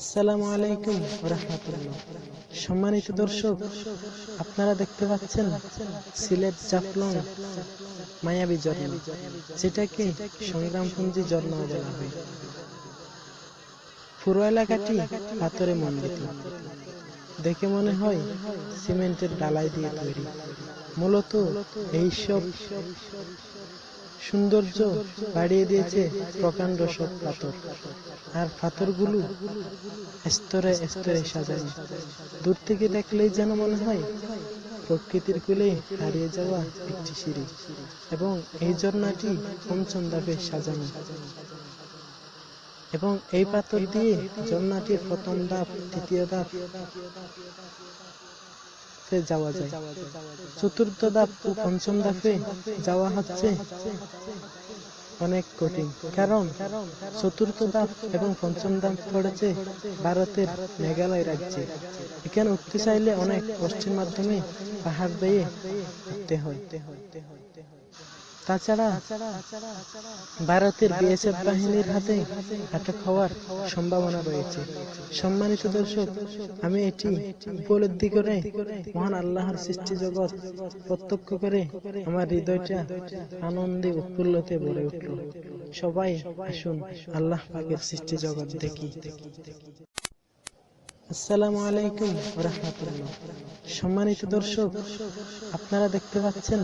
আসসালামু আলাইকুম সম্মানিত দর্শক, আপনারা দেখতে পাচ্ছেন সিলেট জাফলং মায়াবী ঝর্ণা যেটাকে সংগ্রামপুঞ্জি ঝর্ণা বলা হয়। পুরো এলাকাটি পাথরে মণ্ডিত দেখে মনে হয় সিমেন্টের ডালাই দিয়ে তৈরি। মূলত এইসব সৌন্দর্য বাড়িয়ে দিয়েছে প্রকাণ্ড সব পাথর। আর পাথরগুলো স্তরে স্তরে সাজানো। দূর থেকে দেখলেই যেন মনে হয় প্রকৃতির কুলে হারিয়ে যাওয়া একটি সিঁড়ি। এবং এই ঝর্ণাটি পঞ্চম ধাপে সাজানো। এবং এই পাথর দিয়ে ঝর্ণাটির প্রথম ধাপ, দ্বিতীয় ধাপ ধাপে যাওয়া যায়। চতুর্থ ধাপ ও পঞ্চম ধাপে যাওয়া হচ্ছে অনেক কঠিন। কারণ চতুর্থ ধাপ এবং পঞ্চম ধাপ পড়েছে ভারতের মেঘালয় রাজ্যে। এখানে উঠতে চাইলে অনেক কষ্টের মাধ্যমে পাহাড় বেয়ে উঠতে হয়। তাছাড়া ভারতের বিএসএফ বাহিনীর হাতে আটক হওয়ার সম্ভাবনা রয়েছে। সম্মানিত দর্শক, আমি এটি উপলব্ধি করে মহান আল্লাহর সৃষ্টি জগৎ প্রত্যক্ষ করে আমার হৃদয়টা আনন্দে উৎফুল্লতে ভরে উঠল। সবাই আসুন আল্লাহ পাকের সৃষ্টি জগৎ দেখি। আসসালামু আলাইকুম রহমতুল্লাহ। সম্মানিত দর্শক, আপনারা দেখতে পাচ্ছেন